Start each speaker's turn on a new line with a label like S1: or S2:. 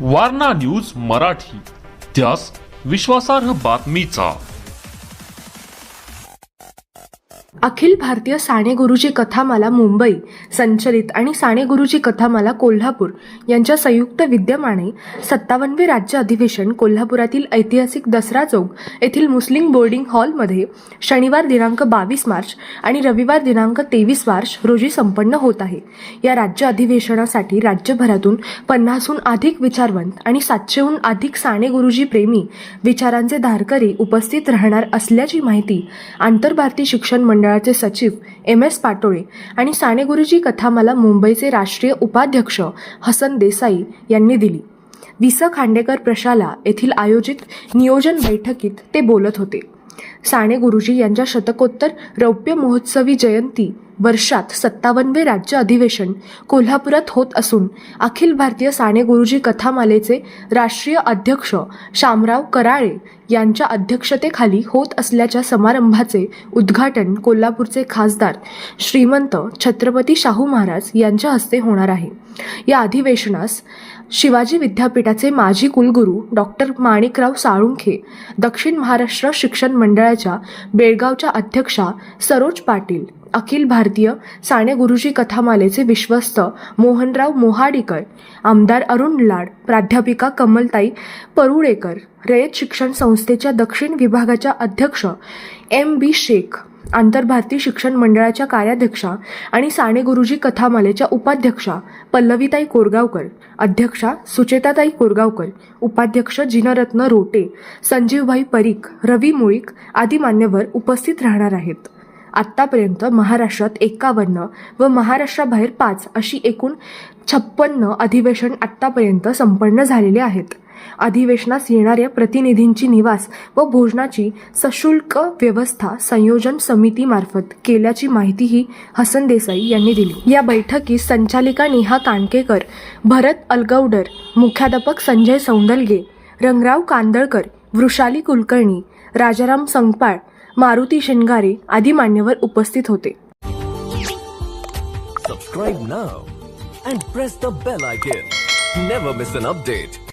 S1: Warna news Marathi. त्यास विश्वासार्ह बातमीचा
S2: अखिल भारतीय साने गुरुजी कथामाला मुंबई संचलित आणि साने गुरुजी कथामाला कोल्हापूर यांच्या संयुक्त विद्यमाने सत्तावन्नवे राज्य अधिवेशन कोल्हापुरातील ऐतिहासिक दसरा चौक येथील मुस्लिम बोर्डिंग हॉलमध्ये शनिवार दिनांक बावीस मार्च आणि रविवार दिनांक तेवीस मार्च रोजी संपन्न होत आहे. या राज्य अधिवेशनासाठी राज्यभरातून पन्नासहून अधिक विचारवंत आणि सातशेहून अधिक साने गुरुजी प्रेमी विचारांचे धारकरी उपस्थित राहणार असल्याची माहिती आंतरभारती शिक्षण मंडळ मंडळाचे सचिव एम एस पाटोळे आणि साने गुरुजी कथामाला मुंबईचे राष्ट्रीय उपाध्यक्ष हसन देसाई यांनी दिली. वि स खांडेकर प्रशाला येथील आयोजित नियोजन बैठकीत ते बोलत होते. साने गुरुजी यांच्या शतकोत्तर रौप्य महोत्सवी जयंती वर्षात सत्तावन्नवे राज्य अधिवेशन कोल्हापुरात होत असून अखिल भारतीय साने गुरुजी कथामालेचे राष्ट्रीय अध्यक्ष शामराव कराळे यांच्या अध्यक्षतेखाली होत असल्याच्या समारंभाचे उद्घाटन कोल्हापूरचे खासदार श्रीमंत छत्रपती शाहू महाराज यांच्या हस्ते होणार आहे. या अधिवेशनास शिवाजी विद्यापीठाचे माजी कुलगुरू डॉक्टर माणिकराव साळुंखे दक्षिण महाराष्ट्र शिक्षण मंडळाच्या बेळगावच्या अध्यक्षा सरोज पाटील अखिल भारतीय साने गुरुजी कथामालेचे विश्वस्त मोहनराव मोहाडीकर आमदार अरुण लाड प्राध्यापिका कमलताई परुळेकर रयत शिक्षण संस्थेच्या दक्षिण विभागाच्या अध्यक्ष एम बी शेख आंतरभारती शिक्षण मंडळाच्या कार्याध्यक्षा आणि साने गुरुजी कथामालेच्या उपाध्यक्षा पल्लवीताई कोरगावकर अध्यक्षा सुचेताताई कोरगावकर उपाध्यक्ष जिनरत्न रोटे संजीवभाई परीख रवी मुळीक आदी मान्यवर उपस्थित राहणार आहेत. आत्तापर्यंत महाराष्ट्रात एकावन्न व महाराष्ट्राबाहेर पाच अशी एकूण छप्पन्न अधिवेशन आत्तापर्यंत संपन्न झालेले आहेत. अधिवेशनास येणाऱ्या प्रतिनिधींची निवास व भोजनाची सशुल्क व्यवस्था संयोजन समितीमार्फत केल्याची माहितीही हसन देसाई यांनी दिली या बैठकीत संचालिका नेहा काणकेकर भरत अलगौडर मुख्याध्यापक संजय सौंदलगे रंगराव कांदळकर वृषाली कुलकर्णी राजाराम संगपाळ मारुती शिंगारे आदी मान्यवर उपस्थित होते
S3: Subscribe now and press the bell icon. Never miss an update.